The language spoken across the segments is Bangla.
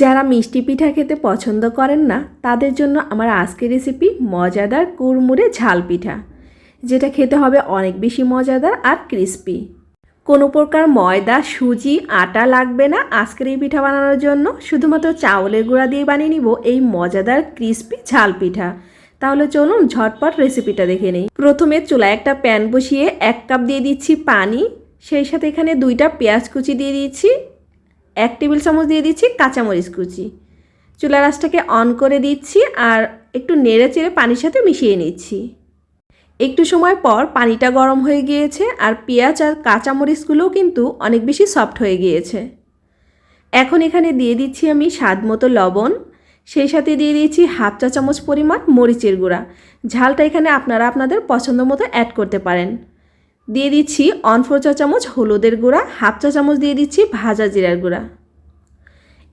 যারা মিষ্টি পিঠা খেতে পছন্দ করেন না, তাদের জন্য আমার আজকের রেসিপি মজাদার কুড়মুড়ে ঝাল পিঠা, যেটা খেতে হবে অনেক বেশি মজাদার আর ক্রিস্পি কোনো প্রকার ময়দা, সুজি, আটা লাগবে না আজকের এই পিঠা বানানোর জন্য। শুধুমাত্র চাউলের গুঁড়া দিয়ে বানিয়ে নিব এই মজাদার ক্রিস্পি ঝাল পিঠা। তাহলে চলুন ঝটপট রেসিপিটা দেখে নিই। প্রথমে চুলায় একটা প্যান বসিয়ে এক কাপ দিয়ে দিচ্ছি পানি, সেই সাথে এখানে দুইটা পেঁয়াজ কুচি দিয়ে দিচ্ছি। এক টেবিল চামচ দিয়ে দিচ্ছি কাঁচামরিচ কুচি। চুলা রাসটাকে অন করে দিচ্ছি আর একটু নেড়ে চেড়ে পানির সাথে মিশিয়ে নিচ্ছি। একটু সময় পর পানিটা গরম হয়ে গিয়েছে আর পেঁয়াজ আর কাঁচামরিচগুলোও কিন্তু অনেক বেশি সফট হয়ে গিয়েছে। এখন এখানে দিয়ে দিচ্ছি আমি স্বাদ মতো লবণ। সেই সাথে দিয়ে দিয়েছি হাফ চা চামচ পরিমাণ মরিচের গুঁড়া। ঝালটা এখানে আপনারা আপনাদের পছন্দ মতো অ্যাড করতে পারেন। দিয়ে দিচ্ছি অন ফোর চা চামচ হলুদের গুঁড়া, হাফ চা চামচ দিয়ে দিচ্ছি ভাজা জিরার গুঁড়া।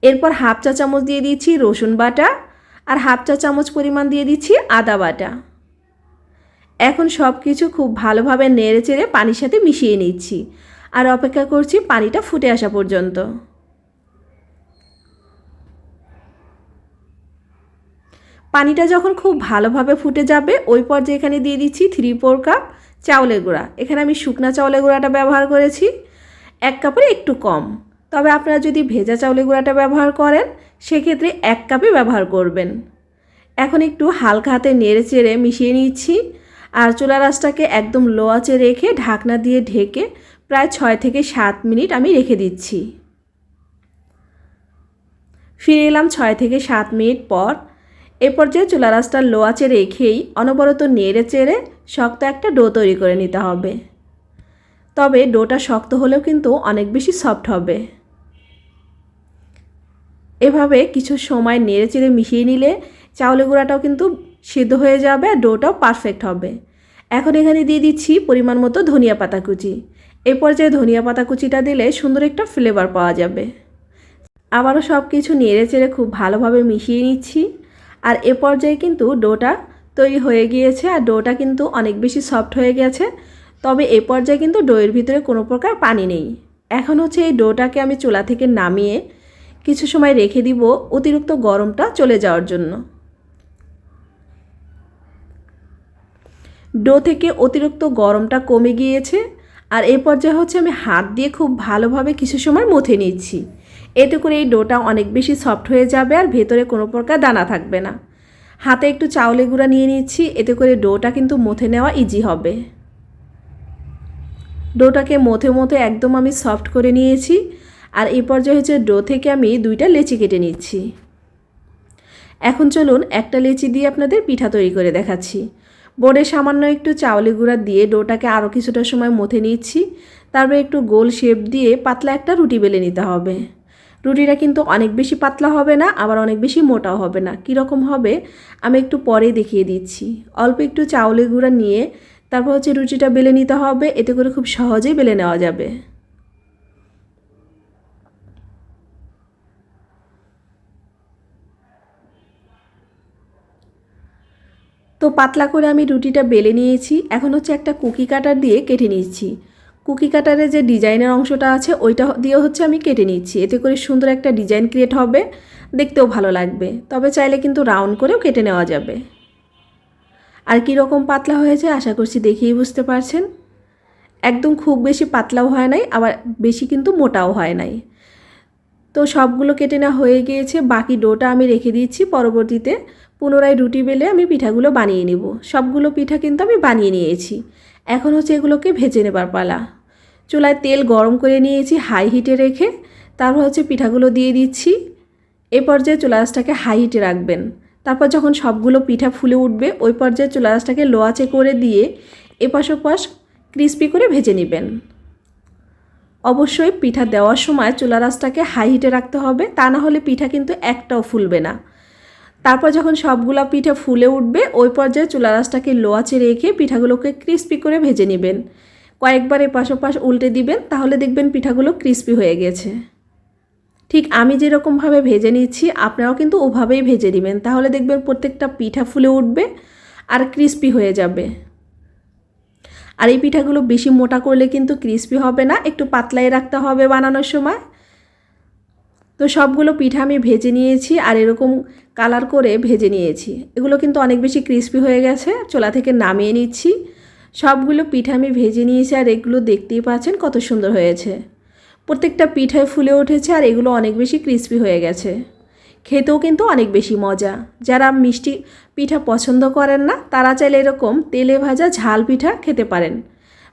এরপর হাফ চা চামচ দিয়ে দিচ্ছি রসুন বাটা আর হাফ চা চামচ পরিমাণ দিয়ে দিচ্ছি আদা বাটা। এখন সব কিছু খুব ভালোভাবে নেড়ে চেড়ে পানির সাথে মিশিয়ে নিচ্ছি। আর অপেক্ষা করছি পানিটা ফুটে আসা পর্যন্ত। পানিটা যখন খুব ভালোভাবে ফুটে যাবে, ওই পর্যায়ে এখানে দিয়ে দিচ্ছি থ্রি ফোর কাপ চাউলের গুঁড়া। এখানে আমি শুকনা চাউলের গুঁড়াটা ব্যবহার করেছি, এক কাপের একটু কম। তবে আপনারা যদি ভেজা চাউলের গুঁড়াটা ব্যবহার করেন, সেক্ষেত্রে এক কাপে ব্যবহার করবেন। এখন একটু হালকা হাতে নেড়ে চেড়ে মিশিয়ে নিচ্ছি, আর চুলা রাসটাকে একদম লো আঁচে রেখে ঢাকনা দিয়ে ঢেকে প্রায় ছয় থেকে সাত মিনিট আমি রেখে দিচ্ছি। ফিরে এলাম ছয় থেকে সাত মিনিট পর। এ পর্যায়ে চুলা রাসটা লো আঁচে রেখেই অনবরত নেড়ে চেড়ে শক্ত একটা ডো তৈরি করে নিতে হবে। তবে ডোটা শক্ত হলেও কিন্তু অনেক বেশি সফট হবে। এভাবে কিছু সময় নেড়ে চেড়ে মিশিয়ে নিলে চাউলের গুঁড়াটাও কিন্তু সিদ্ধ হয়ে যাবে আর ডোটাও পারফেক্ট হবে। এখন এখানে দিয়ে দিচ্ছি পরিমাণ মতো ধনিয়া পাতা কুচি। এই পর্যায়ে ধনিয়া পাতা কুচিটা দিলে সুন্দর একটা ফ্লেভার পাওয়া যাবে। আবারও সব কিছু নেড়ে চেড়ে খুব ভালোভাবে মিশিয়ে নিচ্ছি। আর এ পর্যায়ে কিন্তু ডোটা তৈরি হয়ে গিয়েছে আর ডোটা কিন্তু অনেক বেশি সফট হয়ে গেছে। তবে এ পর্যায়ে কিন্তু ডোয়ের ভিতরে কোনো প্রকার পানি নেই। এখন হচ্ছে এই ডোটাকে আমি চুলা থেকে নামিয়ে কিছু সময় রেখে দিব অতিরিক্ত গরমটা চলে যাওয়ার জন্য। ডো থেকে অতিরিক্ত গরমটা কমে গিয়েছে আর এ পর্যায়ে হচ্ছে আমি হাত দিয়ে খুব ভালোভাবে কিছু সময় মথে নিচ্ছি। এতে করে এই ডোটা অনেক বেশি সফট হয়ে যাবে আর ভেতরে কোনো প্রকার দানা থাকবে না। হাতে একটু চাউলে গুঁড়া নিয়ে নিচ্ছি, এতে করে ডোটা কিন্তু মথে নেওয়া ইজি হবে। ডোটাকে মথে মথে একদম আমি সফট করে নিয়েছি আর এই পর্যায়ে হচ্ছে ডো থেকে আমি দুইটা লেচি কেটে নিচ্ছি। এখন চলুন একটা লেচি দিয়ে আপনাদের পিঠা তৈরি করে দেখাচ্ছি। বোর্ডে সামান্য একটু চাউলি গুঁড়া দিয়ে ডোটাকে আরও কিছুটা সময় মথে নিচ্ছি। তারপর একটু গোল শেপ দিয়ে পাতলা একটা রুটি বেলে নিতে হবে। রুটিটা কিন্তু অনেক বেশি পাতলা হবে না, আবার অনেক বেশি মোটাও হবে না। কীরকম হবে? আমি একটু পরে দেখিয়ে দিচ্ছি। অল্প একটু চাউলের গুঁড়া নিয়ে তারপর হচ্ছে রুটিটা বেলে নিতে হবে। এতে করে খুব সহজেই বেলে নেওয়া যাবে। তো পাতলা করে আমি রুটিটা বেলে নিয়েছি। এখন হচ্ছে একটা কুকি কাটার দিয়ে কেটে নিচ্ছি। কুকি কাটারে যে ডিজাইনের অংশটা আছে, ওইটা দিয়ে হচ্ছে আমি কেটে নিচ্ছি। এতে করে সুন্দর একটা ডিজাইন ক্রিয়েট হবে, দেখতেও ভালো লাগবে। তবে চাইলে কিন্তু রাউন্ড করেও কেটে নেওয়া যাবে। আর কীরকম পাতলা হয়েছে, আশা করছি দেখেই বুঝতে পারছেন। একদম খুব বেশি পাতলাও হয় নাই, আবার বেশি কিন্তু মোটাও হয় নাই। তো সবগুলো কেটে নেওয়া হয়ে গিয়েছে, বাকি ডোটা আমি রেখে দিচ্ছি পরবর্তীতে। পুনরায় রুটি বেলে আমি পিঠাগুলো বানিয়ে নেব। সবগুলো পিঠা কিন্তু আমি বানিয়ে নিয়েছি। এখন হচ্ছে এগুলোকে ভেজে নেবার পালা। চুলায় তেল গরম করে নিয়েছি হাই হিটে রেখে। তারপর হচ্ছে পিঠাগুলো দিয়ে দিচ্ছি। এ পর্যায়ে চুলারাসটাকে হাই হিটে রাখবেন। তারপর যখন সবগুলো পিঠা ফুলে উঠবে, ওই পর্যায়ে চুলারাসটাকে লোয়াচে করে দিয়ে এপাশ ওপাশ ক্রিস্পি করে ভেজে নেবেন। অবশ্যই পিঠা দেওয়ার সময় চুলারাসটাকে হাই হিটে রাখতে হবে, তা না হলে পিঠা কিন্তু একটাও ফুলবে না। তারপর যখন সবগুলো পিঠা ফুলে উঠবে, ওই পর্যায়ে চুলা লোয়াচে রেখে পিঠাগুলোকে ক্রিস্পি করে ভেজে নেবেন। কয়েকবার এপাশ ওপাশ উল্টে দিবেন, তাহলে দেখবেন পিঠাগুলো ক্রিস্পি হয়ে গেছে। ঠিক আমি যেরকমভাবে ভেজে নিচ্ছি, আপনারাও কিন্তু ওভাবেই ভেজে নেবেন। তাহলে দেখবেন প্রত্যেকটা পিঠা ফুলে উঠবে আর ক্রিস্পি হয়ে যাবে। আর এই পিঠাগুলো বেশি মোটা করলে কিন্তু ক্রিস্পি হবে না, একটু পাতলাই রাখতে হবে বানানোর সময়। তো সবগুলো পিঠা আমি ভেজে নিয়েছি আর এরকম কালার করে ভেজে নিয়েছি। এগুলো কিন্তু অনেক বেশি ক্রিস্পি হয়ে গেছে, চোলা থেকে নামিয়ে নিচ্ছি। সবগুলো পিঠা আমি ভেজে নিয়েছি আর এগুলো দেখতেই পাচ্ছেন কত সুন্দর হয়েছে। প্রত্যেকটা পিঠায় ফুলে উঠেছে আর এগুলো অনেক বেশি ক্রিস্পি হয়ে গেছে। খেতেও কিন্তু অনেক বেশি মজা। যারা মিষ্টি পিঠা পছন্দ করেন না, তারা চাইলে এরকম তেলে ভাজা ঝাল পিঠা খেতে পারেন।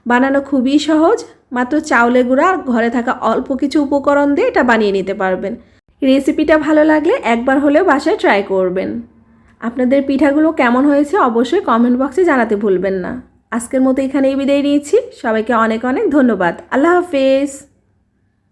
বানানো খুবই সহজ, মাত্র চাউলে গুঁড়া আর ঘরে থাকা অল্প কিছু উপকরণ দিয়ে এটা বানিয়ে নিতে পারবেন। রেসিপিটা ভালো লাগলে একবার হলেও বাসায় ট্রাই করবেন। আপনাদের পিঠাগুলো কেমন হয়েছে অবশ্যই কমেন্ট বক্সে জানাতে ভুলবেন না। আজকের মতো এখানেই বিদায় নিয়েছি। সবাইকে অনেক অনেক ধন্যবাদ। আল্লাহ হাফেজ।